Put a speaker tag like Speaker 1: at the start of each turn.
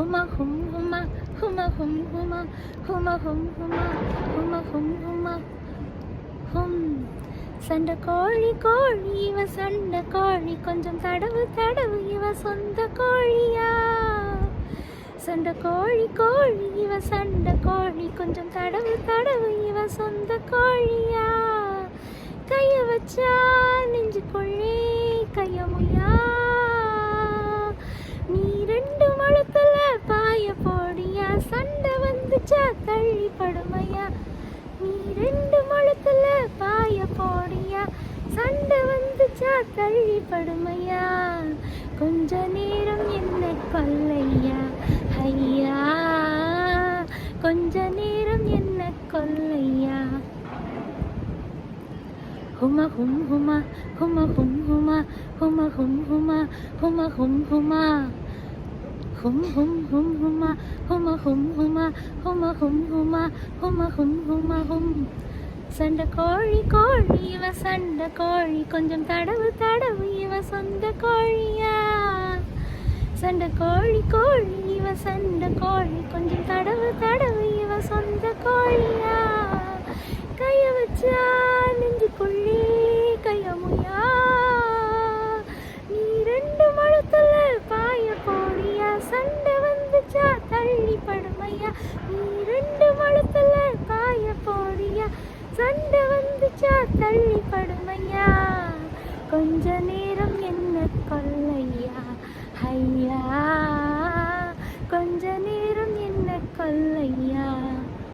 Speaker 1: ஹுமா ஹும் ஹுமா ஹுமா ஹும் ஹுமா ஹுமா ஹும் ஹுமா ஹுமா ஹும் ஹுமா ஹும் சண்டை கோழி கோழி இவ சண்டை கோழி. கொஞ்சம் தடவு தடவு இவ சொந்த கோழியா? சண்டை கோழி கோழி இவ சண்டை கோழி. கொஞ்சம் தடவு தடவு இவ சொந்த கோழியா கைய வச்சா நெஞ்சுக்குள்ளே கையமுயா நீ ரெண்டு மழுத்துல பாய போடியா சண்டை தள்ளி படுமையா? நீ ரெண்டு மழத்துல பாய போடியா? சண்டை வந்துச்சா தள்ளி படுமையா? கொஞ்ச நேரம் என்ன கொல்லையா? ஐயா கொஞ்ச நேரம் என்ன கொல்லையா? ஹும ஹும் ஹுமா ஹும ஹும் ஹுமா ஹும ஹும் ஹுமா ஹும ஹும் ஹுமா. ஹும் ஹும் ஹும் ஹுமா ஹும ஹும் ஹும். ஹும ஹும் ஹுமா ஹும ஹும் ஹும ஹும். சண்டை கோழி கோழி இவ சண்டை கோழி. கொஞ்சம் தடவு தடவு இவ சொந்த கோழியா. சண்டை கோழி கோழி இவ சண்டை கோழி. கொஞ்சம் தடவு தடவு இவ சொந்த கோழியா. கைய வச்சா நெஞ்சுக்குள்ளே கையமுயா நீ ரெண்டு மழத்துல பாய போடியா. சண்டை தள்ளி படுமையா நீ ரெண்டு மழுத்துல பாய போடியா. சண்டை வந்துச்சா தள்ளி படுமையா கொஞ்ச நேரம் என்ன கொல்லையா. ஐயா. கொஞ்ச நேரம் என்ன கொல்லையா.